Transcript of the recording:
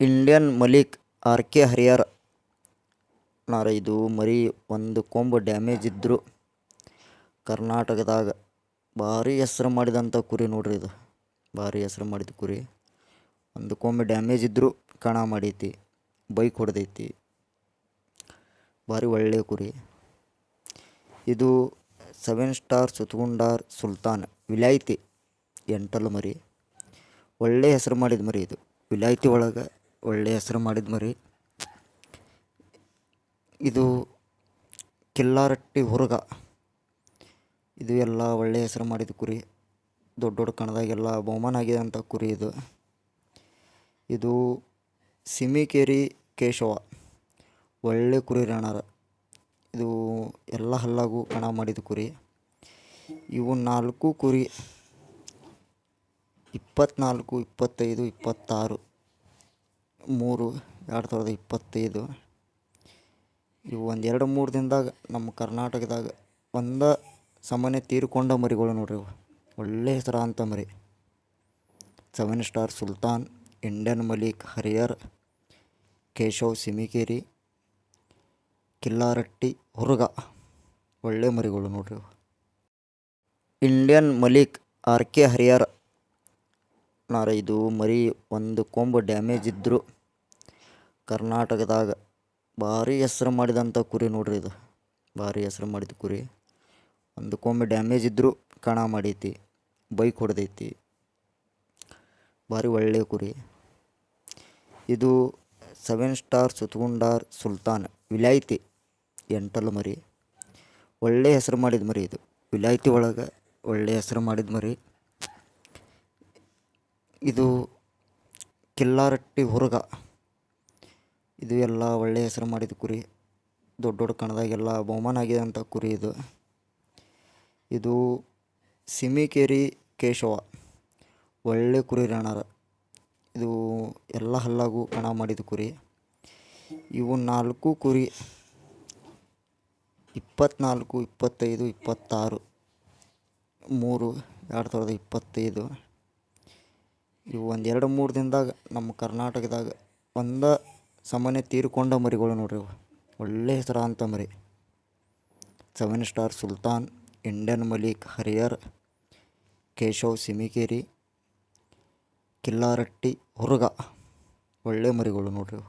Indian Malik R K ಹರಿಯರ್ ನಾರ ಇದು ಮರಿ ಒಂದು ಕೊಂಬು ಡ್ಯಾಮೇಜ್ ಇದ್ದರೂ ಕರ್ನಾಟಕದಾಗ ಭಾರಿ ಹೆಸ್ರು ಮಾಡಿದಂಥ ಕುರಿ ನೋಡ್ರಿ ಇದು. ಭಾರಿ ಹೆಸ್ರು ಮಾಡಿದ ಕುರಿ. ಒಂದು ಕೊಂಬೆ ಡ್ಯಾಮೇಜ್ ಇದ್ದರೂ ಕಣ ಮಾಡೈತಿ, ಬೈಕ್ ಹೊಡೆದೈತಿ. ಭಾರಿ ಒಳ್ಳೆಯ ಕುರಿ. ಇದು ಸೆವೆನ್ ಸ್ಟಾರ್ ಸುತ್ಗುಂಡಾರ್ ಸುಲ್ತಾನ್ ವಿಲಾಯ್ತಿ ಎಂಟಲ್ ಮರಿ. ಒಳ್ಳೆ ಹೆಸರು ಮಾಡಿದ ಮರಿ ಇದು. ವಿಲಾಯ್ತಿ ಒಳಗೆ ಒಳ್ಳೆ ಹೆಸರು ಮಾಡಿದ ಮರಿ. ಇದು ಕಿಲ್ಲಾರಟ್ಟಿ ಹುರುಗ. ಇದು ಎಲ್ಲ ಒಳ್ಳೆ ಹೆಸರು ಮಾಡಿದ ಕುರಿ. ದೊಡ್ಡ ದೊಡ್ಡ ಕಣದಾಗೆಲ್ಲ ಬಹುಮಾನ ಆಗಿದಂಥ ಕುರಿ ಇದು. ಇದು ಸಿಮಿಕೇರಿ ಕೇಶವ. ಒಳ್ಳೆ ಕುರಿ ರಾಣಾರ. ಇದು ಎಲ್ಲ ಹಲ್ಲಾಗೂ ಕಣ ಮಾಡಿದ ಕುರಿ. ಇವು ನಾಲ್ಕು ಕುರಿ. ಇಪ್ಪತ್ತ್ನಾಲ್ಕು ಇಪ್ಪತ್ತೈದು, ಇಪ್ಪತ್ತಾರು. ಮೂರು, ಎರಡು ಸಾವಿರದ ಇಪ್ಪತ್ತೈದು. ಇವು ಒಂದು ಎರಡು ಮೂರು ದಿನದಾಗ ನಮ್ಮ ಕರ್ನಾಟಕದಾಗ ಒಂದ ಸಮನೆ ತೀರಿಕೊಂಡ ಮರಿಗಳು ನೋಡ್ರಿ ಇವು. ಒಳ್ಳೆ ಹೆಸರ ಅಂತ ಮರಿ. Seven star Sultan, Indian Malik ಹರಿಯರ್ Keshav ಸಿಮಿಕೇರಿ, ಕಿಲ್ಲಾರಟ್ಟಿ, ಹುರುಗ. ಒಳ್ಳೆ ಮರಿಗಳು ನೋಡ್ರಿ ಇವು. ಇಂಡಿಯನ್ ಮಲಿಕ್, ಆರ್ ಕೆ ಹರಿಯರ್ ನಾರ ಇದು ಮರಿ ಒಂದು ಕೊಂಬು ಡ್ಯಾಮೇಜ್ ಇದ್ದರೂ ಕರ್ನಾಟಕದಾಗ ಭಾರಿ ಹೆಸ್ರು ಮಾಡಿದಂಥ ಕುರಿ ನೋಡ್ರಿ ಇದು. ಭಾರಿ ಹೆಸ್ರು ಮಾಡಿದ ಕುರಿ. ಒಂದಕ್ಕೊಮ್ಮೆ ಡ್ಯಾಮೇಜ್ ಇದ್ದರೂ ಕಣ ಮಾಡೈತಿ, ಬೈಕ್ ಹೊಡೆದೈತಿ. ಭಾರಿ ಒಳ್ಳೆಯ ಕುರಿ. ಇದು ಸೆವೆನ್ ಸ್ಟಾರ್ ಸುತ್ಗುಂಡಾರ್ ಸುಲ್ತಾನ್ ವಿಲಾಯ್ತಿ ಎಂಟಲ್ ಮರಿ. ಒಳ್ಳೆ ಹೆಸರು ಮಾಡಿದ ಮರಿ ಇದು. ವಿಲಾಯ್ತಿ ಒಳಗೆ ಒಳ್ಳೆ ಹೆಸರು ಮಾಡಿದ ಮರಿ. ಇದು ಕಿಲ್ಲಾರಟ್ಟಿ ಹುರುಗ. ಇದು ಎಲ್ಲ ಒಳ್ಳೆ ಹೆಸರು ಮಾಡಿದ ಕುರಿ. ದೊಡ್ಡ ದೊಡ್ಡ ಕಣದಾಗೆಲ್ಲ ಬಹುಮಾನ ಆಗಿದಂಥ ಕುರಿ ಇದು. ಇದು ಸಿಮಿಕೇರಿ ಕೇಶವ. ಒಳ್ಳೆ ಕುರಿ ರಣರ ಇದು ಎಲ್ಲ ಹಲ್ಲಾಗೂ ಕಣ ಮಾಡಿದ ಕುರಿ. ಇವು ನಾಲ್ಕು ಕುರಿ. ಇಪ್ಪತ್ತ್ನಾಲ್ಕು ಇಪ್ಪತ್ತೈದು, ಇಪ್ಪತ್ತಾರು. ಮೂರು, ಎರಡು ಸಾವಿರದ ಇಪ್ಪತ್ತೈದು. ಇವು ಒಂದು ಎರಡು ಮೂರು ದಿನದಾಗ ನಮ್ಮ ಕರ್ನಾಟಕದಾಗ ಒಂದ ಸಮನೆ ತೀರಿಕೊಂಡ ಮರಿಗಳು ನೋಡ್ರಿ ಒಳ್ಳೆ ಹೆಸರಾಂತ ಮರಿ. Seven star Sultan Indian Malik ಹರಿಯರ್ Keshav ಸಿಮಿಕೇರಿ ಕಿಲ್ಲಾರಟ್ಟಿ ಹುರುಗ ಒಳ್ಳೆ ಮರಿಗಳು ನೋಡ್ರಿ